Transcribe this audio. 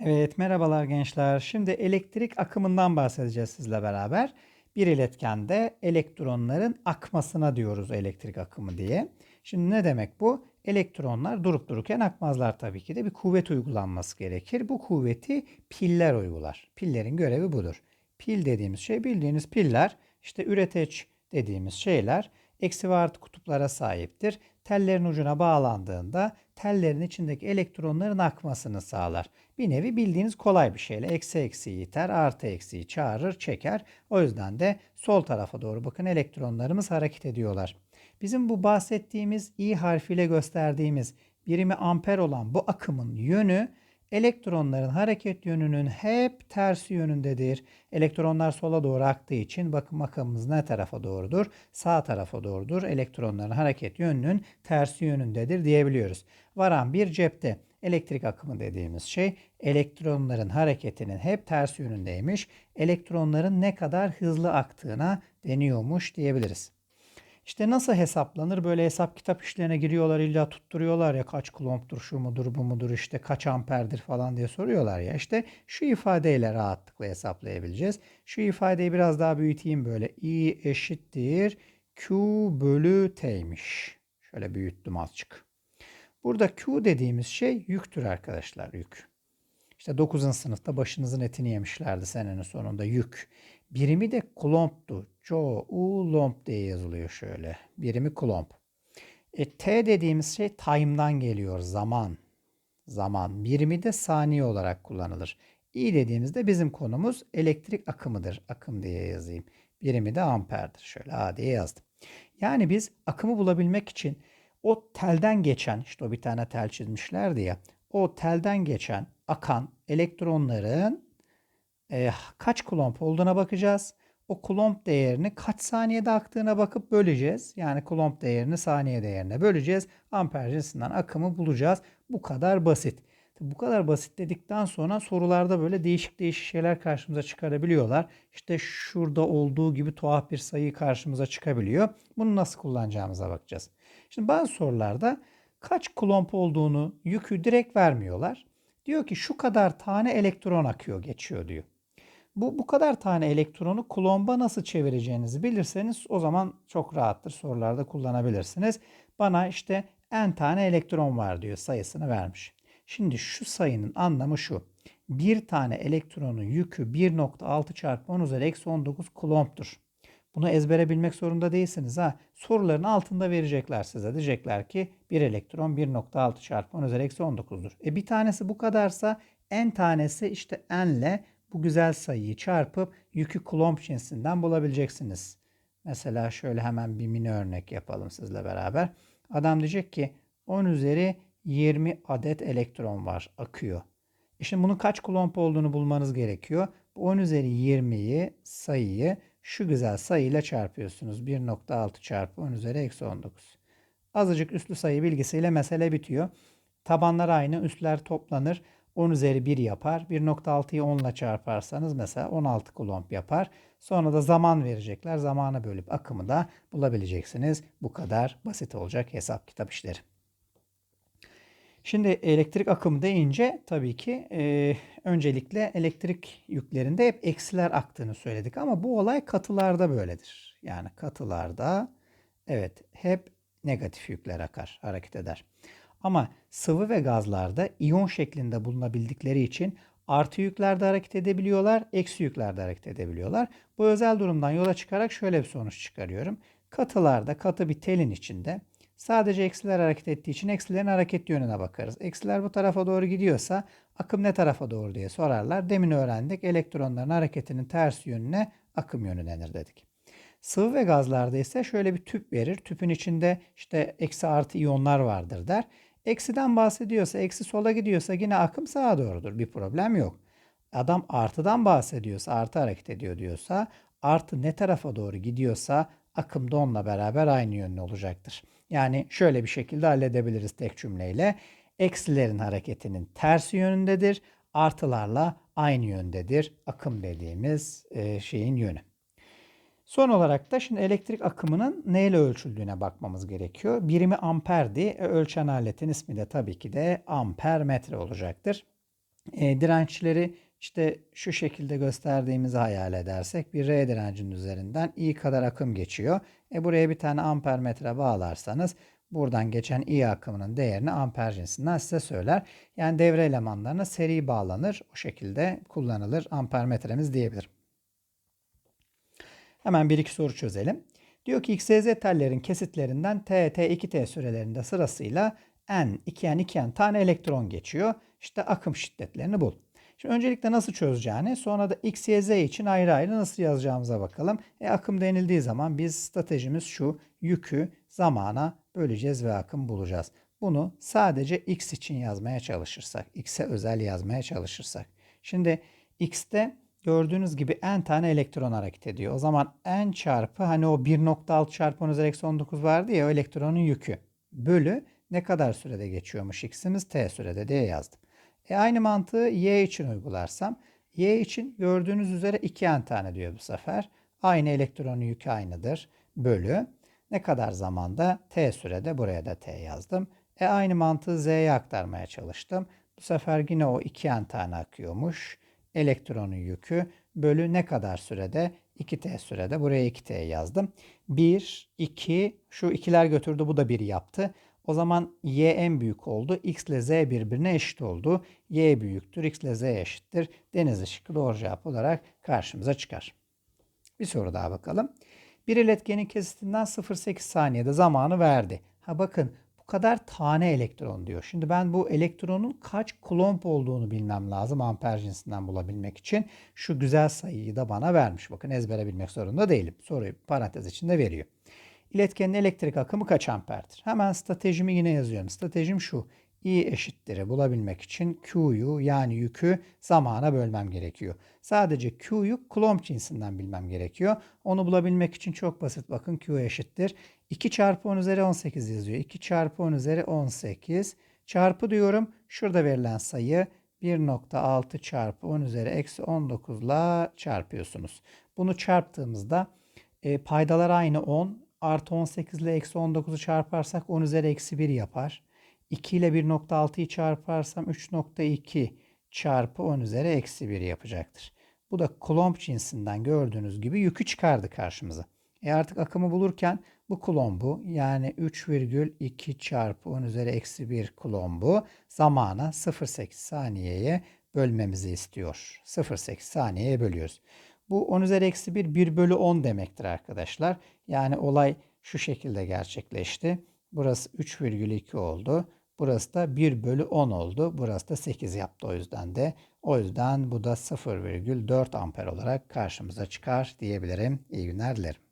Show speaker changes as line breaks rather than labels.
Evet, merhabalar gençler. Şimdi elektrik akımından bahsedeceğiz sizle beraber. Bir iletkende elektronların akmasına diyoruz elektrik akımı diye. Şimdi ne demek bu? Elektronlar durup dururken akmazlar tabii ki de bir kuvvet uygulanması gerekir. Bu kuvveti piller uygular. Pillerin görevi budur. Pil dediğimiz şey bildiğiniz piller işte üreteç dediğimiz şeyler eksi ve artı kutuplara sahiptir. Tellerin ucuna bağlandığında tellerin içindeki elektronların akmasını sağlar. Bir nevi bildiğiniz kolay bir şeyle eksi eksiyi iter, artı eksiyi çağırır, çeker. O yüzden de sol tarafa doğru bakın elektronlarımız hareket ediyorlar. Bizim bu bahsettiğimiz i harfiyle gösterdiğimiz birimi amper olan bu akımın yönü elektronların hareket yönünün hep tersi yönündedir. Elektronlar sola doğru aktığı için bakın akımımız ne tarafa doğrudur? Sağ tarafa doğrudur. Elektronların hareket yönünün tersi yönündedir diyebiliyoruz. Varan bir cepte elektrik akımı dediğimiz şey elektronların hareketinin hep ters yönündeymiş. Elektronların ne kadar hızlı aktığına deniyormuş diyebiliriz. İşte nasıl hesaplanır? Böyle hesap kitap işlerine giriyorlar illa tutturuyorlar ya kaç kulomptur şu mudur bu mudur işte kaç amperdir falan diye soruyorlar ya. İşte şu ifadeyle rahatlıkla hesaplayabileceğiz. Şu ifadeyi biraz daha büyüteyim böyle. I eşittir Q bölü T'ymiş. Şöyle büyüttüm azıcık. Burada Q dediğimiz şey yüktür arkadaşlar yük. İşte 9. sınıfta başınızın etini yemişlerdi senenin sonunda yük. Birimi de kulomptu. Coulomb diye yazılıyor şöyle. Birimi kulomb. E, T dediğimiz şey time'dan geliyor. Zaman. Zaman. Birimi de saniye olarak kullanılır. I dediğimizde bizim konumuz elektrik akımıdır. Akım diye yazayım. Birimi de amperdir. Şöyle A diye yazdım. Yani biz akımı bulabilmek için o telden geçen, işte o bir tane tel çizmişlerdi ya. O telden geçen, akan elektronların e, kaç kulomb olduğuna bakacağız. O kulomb değerini kaç saniyede aktığına bakıp böleceğiz. Yani kulomb değerini saniye değerine böleceğiz. Amper cinsinden akımı bulacağız. Bu kadar basit. Bu kadar basit dedikten sonra sorularda böyle değişik değişik şeyler karşımıza çıkarabiliyorlar. İşte şurada olduğu gibi tuhaf bir sayı karşımıza çıkabiliyor. Bunu nasıl kullanacağımıza bakacağız. Şimdi bazı sorularda kaç kulomb olduğunu yükü direkt vermiyorlar. Diyor ki şu kadar tane elektron akıyor geçiyor diyor. Bu, bu kadar tane elektronu kulomba nasıl çevireceğinizi bilirseniz o zaman çok rahattır sorularda kullanabilirsiniz. Bana işte n tane elektron var diyor sayısını vermiş. Şimdi şu sayının anlamı şu. Bir tane elektronun yükü 1.6 çarpı 10 üzeri eksi 19 kulomptur. Bunu ezbere bilmek zorunda değilsiniz ha. Soruların altında verecekler size. Diyecekler ki bir elektron 1.6 çarpı 10 üzeri eksi 19'dur. E bir tanesi bu kadarsa n tanesi işte n ile bu güzel sayıyı çarpıp yükü kulomb cinsinden bulabileceksiniz. Mesela şöyle hemen bir mini örnek yapalım sizle beraber. Adam diyecek ki 10 üzeri 20 adet elektron var akıyor. E şimdi bunun kaç kulomb olduğunu bulmanız gerekiyor. Bu 10 üzeri 20'yi sayıyı şu güzel sayıyla çarpıyorsunuz. 1.6 çarpı 10 üzeri eksi 19. Azıcık üslü sayı bilgisiyle mesele bitiyor. Tabanlar aynı, üstler toplanır. 10 üzeri 1 yapar. 1.6'yı 10 ile çarparsanız mesela 16 kulomb yapar. Sonra da zaman verecekler. Zamanı bölüp akımı da bulabileceksiniz. Bu kadar basit olacak hesap kitap işleri. Şimdi elektrik akımı deyince tabii ki e, öncelikle elektrik yüklerinde hep eksiler aktığını söyledik ama bu olay katılarda böyledir. Yani katılarda evet hep negatif yükler akar, hareket eder. Ama sıvı ve gazlarda iyon şeklinde bulunabildikleri için artı yüklerde hareket edebiliyorlar, eksi yüklerde hareket edebiliyorlar. Bu özel durumdan yola çıkarak şöyle bir sonuç çıkarıyorum. Katılarda katı bir telin içinde sadece eksiler hareket ettiği için eksilerin hareket yönüne bakarız. Eksiler bu tarafa doğru gidiyorsa akım ne tarafa doğru diye sorarlar. Demin öğrendik elektronların hareketinin ters yönüne akım yönü denir dedik. Sıvı ve gazlarda ise şöyle bir tüp verir. Tüpün içinde işte eksi artı iyonlar vardır der. Eksiden bahsediyorsa, eksi sola gidiyorsa yine akım sağa doğrudur. Bir problem yok. Adam artıdan bahsediyorsa, artı hareket ediyor diyorsa, artı ne tarafa doğru gidiyorsa akım da onunla beraber aynı yönlü olacaktır. Yani şöyle bir şekilde halledebiliriz tek cümleyle. Eksilerin hareketinin tersi yönündedir. Artılarla aynı yöndedir. Akım dediğimiz şeyin yönü. Son olarak da şimdi elektrik akımının neyle ölçüldüğüne bakmamız gerekiyor. Birimi amperdi. E, ölçen aletin ismi de tabii ki de amper metre olacaktır. E, dirençleri işte şu şekilde gösterdiğimizi hayal edersek bir R direncinin üzerinden I kadar akım geçiyor. E buraya bir tane amper metre bağlarsanız buradan geçen I akımının değerini amper cinsinden size söyler. Yani devre elemanlarına seri bağlanır. O şekilde kullanılır amper metremiz diyebilirim. Hemen bir iki soru çözelim. Diyor ki X, Y, Z tellerin kesitlerinden T, T, 2T sürelerinde sırasıyla N, 2N, 2N tane elektron geçiyor. İşte akım şiddetlerini bul. Şimdi öncelikle nasıl çözeceğini sonra da X, Y, Z için ayrı ayrı nasıl yazacağımıza bakalım. E, akım denildiği zaman biz stratejimiz şu. Yükü zamana böleceğiz ve akım bulacağız. Bunu sadece X için yazmaya çalışırsak, X'e özel yazmaya çalışırsak. Şimdi X'te gördüğünüz gibi n tane elektron hareket ediyor. O zaman n çarpı hani o 1.6 çarpı 10 üzeri eksi 19 vardı ya o elektronun yükü. Bölü ne kadar sürede geçiyormuş x'imiz t sürede diye yazdım. E aynı mantığı y için uygularsam y için gördüğünüz üzere 2n tane diyor bu sefer. Aynı elektronun yükü aynıdır. Bölü ne kadar zamanda t sürede buraya da t yazdım. E aynı mantığı z'ye aktarmaya çalıştım. Bu sefer yine o 2n tane akıyormuş elektronun yükü bölü ne kadar sürede? 2t sürede. Buraya 2t yazdım. 1, 2, şu ikiler götürdü bu da 1 yaptı. O zaman y en büyük oldu. x ile z birbirine eşit oldu. y büyüktür, x ile z eşittir. Deniz ışıklı doğru cevap olarak karşımıza çıkar. Bir soru daha bakalım. Bir iletkenin kesitinden 0.8 saniyede zamanı verdi. Ha bakın kadar tane elektron diyor. Şimdi ben bu elektronun kaç klomp olduğunu bilmem lazım amper cinsinden bulabilmek için. Şu güzel sayıyı da bana vermiş. Bakın ezbere bilmek zorunda değilim. Soruyu parantez içinde veriyor. İletkenin elektrik akımı kaç amperdir? Hemen stratejimi yine yazıyorum. Stratejim şu. I eşittir'i bulabilmek için Q'yu yani yükü zamana bölmem gerekiyor. Sadece Q'yu Coulomb cinsinden bilmem gerekiyor. Onu bulabilmek için çok basit. Bakın Q eşittir. 2 çarpı 10 üzeri 18 yazıyor. 2 çarpı 10 üzeri 18 çarpı diyorum. Şurada verilen sayı 1.6 çarpı 10 üzeri eksi 19 ile çarpıyorsunuz. Bunu çarptığımızda e, paydalar aynı 10 artı 18 ile eksi 19'u çarparsak 10 üzeri eksi 1 yapar. 2 ile 1.6'yı çarparsam 3.2 çarpı 10 üzeri eksi 1 yapacaktır. Bu da Coulomb cinsinden gördüğünüz gibi yükü çıkardı karşımıza. E artık akımı bulurken bu Coulomb'u yani 3,2 çarpı 10 üzeri eksi 1 Coulomb'u zamana 0,8 saniyeye bölmemizi istiyor. 0,8 saniyeye bölüyoruz. Bu 10 üzeri eksi 1 1 bölü 10 demektir arkadaşlar. Yani olay şu şekilde gerçekleşti. Burası 3,2 oldu. Burası da 1 bölü 10 oldu. Burası da 8 yaptı o yüzden de. O yüzden bu da 0,4 amper olarak karşımıza çıkar diyebilirim. İyi günler dilerim.